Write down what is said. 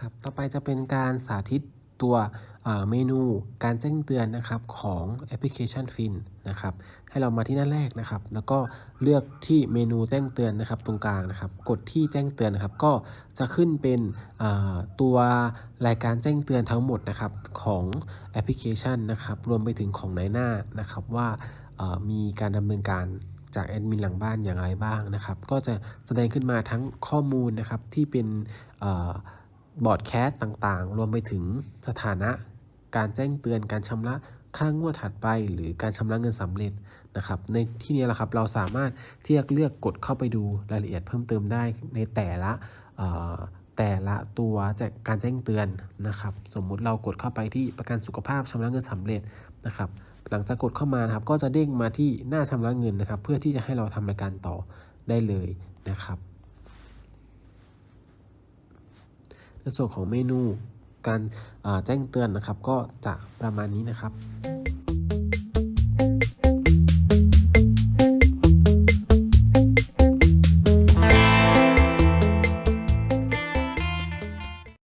ครับต่อไปจะเป็นการสาธิตตัวเมนูการแจ้งเตือนนะครับของแอปพลิเคชันฟินนะครับให้เรามาที่หน้าแรกนะครับ แล้วก็เลือกที่เมนูแจ้งเตือนนะครับตรงกลางนะครับ กดที่แจ้งเตือนนะครับ ก็จะขึ้นเป็นตัวรายการแจ้งเตือนทั้งหมดนะครับของแอปพลิเคชันนะครับ รวมไปถึงของในหน้านะครับว่ามีการดำเนินการจากแอดมินหลังบ้านอย่างไรบ้างนะครับ ก็จะแสดงขึ้นมาทั้งข้อมูลนะครับที่เป็น บอร์ดแคสต์ต่างๆ รวมไปถึงสถานะ การแจ้งเตือนการชำระค่างวดถัดไป หรือการชำระเงินสำเร็จนะครับ ในที่นี้แหละครับเราสามารถที่จะเลือกกดเข้าไปดูรายละเอียดเพิ่มเติมได้ในแต่ละแต่ละตัวจากการแจ้งเตือนนะครับ สมมุติเรากดเข้าไปที่ประกันสุขภาพชำระเงินสำเร็จนะครับ หลังจากกดเข้ามานะครับ ก็จะเด้งมาที่หน้าชำระเงินนะครับ เพื่อที่จะให้เราทำรายการต่อได้เลยนะครับ ในส่วนของเมนูการแจ้งเตือนนะครับ ก็จะประมาณนี้นะครับ